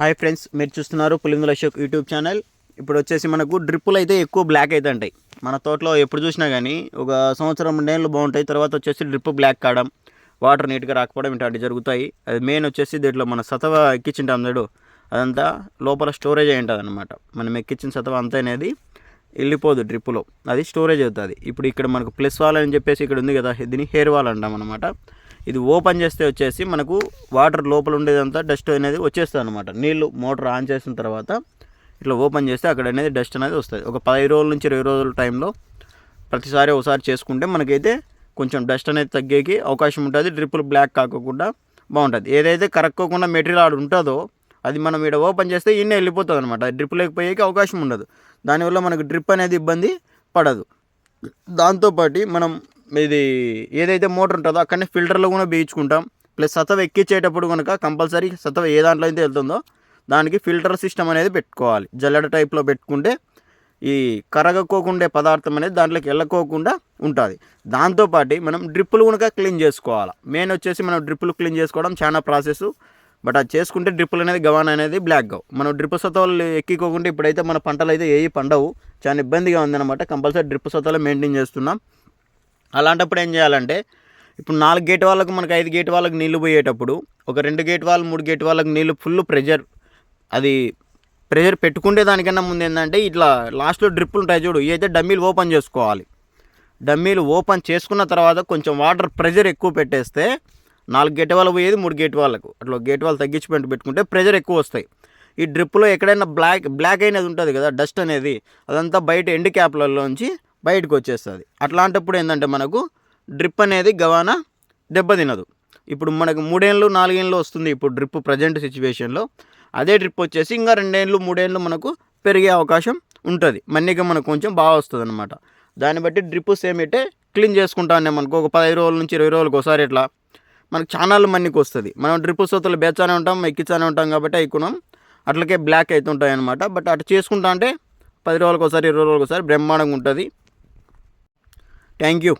Hi friends మీరు చూస్తున్నారు పులిందుల Ashok YouTube channel. ఇప్పుడు వచ్చేసి మనకు డ్రిప్పులు అయితే ఎక్కువ బ్లాక్ అయితే ఉంటాయి మన తోటలో ఎప్పుడు చూసినా కానీ ఒక సంవత్సరం రెండేళ్ళు బాగుంటాయి. తర్వాత వచ్చేసి డ్రిప్ బ్లాక్ కావడం వాటర్ నీట్గా రాకపోవడం ఇట్లాంటివి జరుగుతాయి. అది మెయిన్ వచ్చేసి దీంట్లో మన సతవ ఎక్కించింటాం చూడు అదంతా లోపల స్టోరేజ్ అయి ఉంటుంది అనమాట మనం ఎక్కించిన సతవ అంతా అనేది వెళ్ళిపోదు డ్రిప్పులో అది స్టోరేజ్ అవుతుంది. ఇప్పుడు ఇక్కడ మనకు ప్లస్ వాల్ అని చెప్పేసి ఇక్కడ ఉంది కదా దీన్ని హెయిర్ వాల్ అంటాం అనమాట ఇది ఓపెన్ చేస్తే వచ్చేసి మనకు వాటర్ లోపల ఉండేదంతా డస్ట్ అనేది వచ్చేస్తుంది అనమాట నీళ్ళు మోటార్ ఆన్ చేసిన తర్వాత ఇట్లా ఓపెన్ చేస్తే అక్కడ అనేది డస్ట్ అనేది వస్తుంది. ఒక పది రోజుల నుంచి ఇరవై రోజుల టైంలో ప్రతిసారి ఒకసారి చేసుకుంటే మనకైతే కొంచెం డస్ట్ అనేది తగ్గేకి అవకాశం ఉంటుంది. డ్రిప్పులు బ్లాక్ కాకుండా బాగుంటుంది. ఏదైతే కరక్కోకుండా మెటీరియల్ ఆడ ఉంటుందో అది మనం ఇక్కడ ఓపెన్ చేస్తే ఇన్నే వెళ్ళిపోతుంది అనమాట డ్రిప్ లేకపోయేకి అవకాశం ఉండదు. దానివల్ల మనకు డ్రిప్ అనేది ఇబ్బంది పడదు. దాంతోపాటు మనం ఇది ఏదైతే మోటార్ ఉంటుందో అక్కడనే ఫిల్టర్లో కూడా వేయించుకుంటాం. ప్లస్ సతవ ఎక్కించేటప్పుడు కనుక కంపల్సరీ సతవ ఏ దాంట్లో అయితే వెళ్తుందో దానికి ఫిల్టర్ సిస్టమ్ అనేది పెట్టుకోవాలి. జల్లెడ టైప్లో పెట్టుకుంటే ఈ కరగకోకుండే పదార్థం అనేది దాంట్లోకి వెళ్ళకోకుండా ఉంటుంది. దాంతోపాటు మనం డ్రిప్పులు కనుక క్లీన్ చేసుకోవాలి. మెయిన్ వచ్చేసి మనం డ్రిప్పులు క్లీన్ చేసుకోవడం చాలా ప్రాసెస్. బట్ అది చేసుకుంటే డ్రిప్పులు అనేది గవాన్ అనేది బ్లాక్ గవ్. మనం డ్రిప్ సతవలు ఎక్కికోకుండా ఇప్పుడైతే మన పంటలు అయితే ఏవి పండవు. చాలా ఇబ్బందిగా ఉందన్నమాట. కంపల్సరీ డ్రిప్ సతవలు మెయింటైన్ చేస్తున్నాం. అలాంటప్పుడు ఏం చేయాలంటే ఇప్పుడు నాలుగు గేట్ వాళ్ళకు మనకు ఐదు గేట్ వాళ్ళకి నీళ్ళు పోయేటప్పుడు ఒక రెండు గేట్ వాళ్ళు మూడు గేట్ వాళ్ళకి నీళ్ళు ఫుల్ ప్రెషర్ అది ప్రెషర్ పెట్టుకుంటే దానికన్నా ముందు ఏంటంటే ఇట్లా లాస్ట్లో డ్రిప్పులు ఉంటాయి చూడు ఇవైతే డమ్మీలు ఓపెన్ చేసుకోవాలి. డమ్మీలు ఓపెన్ చేసుకున్న తర్వాత కొంచెం వాటర్ ప్రెషర్ ఎక్కువ పెట్టేస్తే నాలుగు గేట్ వాళ్ళకు పోయేది మూడు గేట్ వాళ్ళకు. అట్లా గేట్ వాళ్ళు తగ్గించి పెట్టుకుంటే ప్రెషర్ ఎక్కువ వస్తాయి. ఈ డ్రిప్పులో ఎక్కడైనా బ్లాక్ బ్లాక్ అయినది ఉంటుంది కదా డస్ట్ అనేది అదంతా బయట ఎండ్ క్యాప్లలోంచి బయటకు వచ్చేస్తుంది అట్లాంటప్పుడు ఏంటంటే మనకు డ్రిప్ అనేది గవాన దెబ్బతినదు. ఇప్పుడు మనకు మూడేళ్ళు నాలుగేళ్ళు వస్తుంది ఇప్పుడు డ్రిప్ ప్రజెంట్ సిచ్యువేషన్లో. అదే డ్రిప్ వచ్చేసి ఇంకా రెండేళ్ళు మూడేళ్ళు మనకు పెరిగే అవకాశం ఉంటుంది. మన్నిక మనకు కొంచెం బాగా వస్తుంది అనమాట దాన్ని బట్టి డ్రిప్ సేమ్ ఇట్టే క్లీన్ చేసుకుంటానే మనకు ఒక పదిహేను రోజుల నుంచి ఇరవై రోజులకు ఒకసారి ఇట్లా మనకు ఛానల్ మన్నికి వస్తుంది మనం డ్రిప్ సోతలు బేచానే ఉంటాం ఎక్కించానే ఉంటాం కాబట్టి ఎక్కున్నాం అట్లకే బ్లాక్ అవుతుంటాయి అనమాట బట్ అటు చేసుకుంటా అంటే పది రోజులకు ఒకసారి ఇరవై రోజులకు ఒకసారి బ్రహ్మాండంగా ఉంటుంది. Thank you.